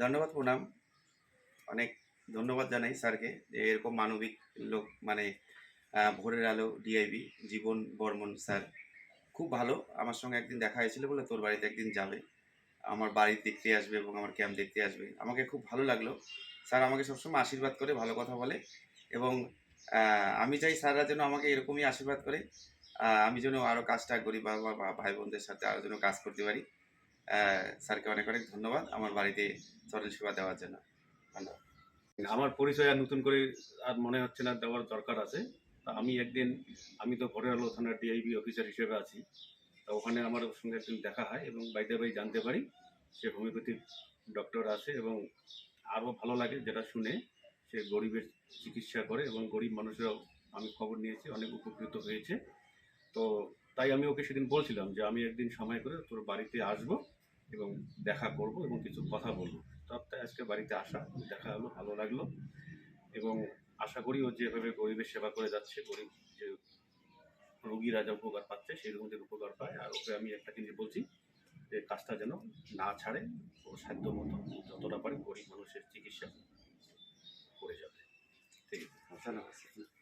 ধন্যবাদ, প্রণাম। অনেক ধন্যবাদ জানাই স্যারকে যে এরকম মানবিক লোক মানে ভোরের আলো ডিআইবি জীবন বর্মন স্যার। খুব ভালো, আমার সঙ্গে একদিন দেখা হয়েছিল বলে তোর বাড়িতে একদিন যাবে। আমার বাড়ি দেখতে আসবে এবং আমার ক্যাম্প দেখতে আসবে। আমাকে খুব ভালো লাগল। স্যার আমাকে সবসময় আশীর্বাদ করে, ভালো কথা বলে এবং আমি চাই স্যাররা যেন আমাকে এরকমই আশীর্বাদ করে। আমি যেন আরও কাজটা করি বা ভাই বোনদের সাথে আরও যেন কাজ করতে পারি। স্যারকে অনেক অনেক ধন্যবাদ আমার বাড়িতে সরল সেবা দেওয়ার জন্য। ধন্যবাদ। আমার পরিচয় আর নতুন করে আর মনে হচ্ছে না দেওয়ার দরকার আছে। তা আমি একদিন, আমি তো ভোরের আলো থানার ডিআইবি অফিসার হিসেবে আছি। তা ওখানে আমার সঙ্গে একদিন দেখা হয় এবং বাইদে বাই জানতে পারি সে হোমিওপ্যাথিক ডক্টর আছে এবং আরও ভালো লাগে যেটা শুনে সে গরিবের চিকিৎসা করে এবং গরিব মানুষরাও আমি খবর নিয়েছি, অনেক উপকৃত হয়েছে। তো তাই আমি ওকে সেদিন বলছিলাম যে আমি একদিন সময় করে তোর বাড়িতে আসব এবং দেখা করব এবং কিছু কথা বলব। তাই আজকে বাড়িতে আসা, দেখা হলো, ভালো লাগল এবং আশা করি ও যেভাবে গরিবের সেবা করে যাচ্ছে, গরিব যে রোগীরা যা উপকার পাচ্ছে সেই রকমদের উপকার পায়, আর ওকে আমি একটা জিনিস বলছি যে কাজটা যেন না ছাড়ে, ও সাধ্য মতো যতটা পারে গরিব মানুষের চিকিৎসা করে যাবে। ঠিক আছে।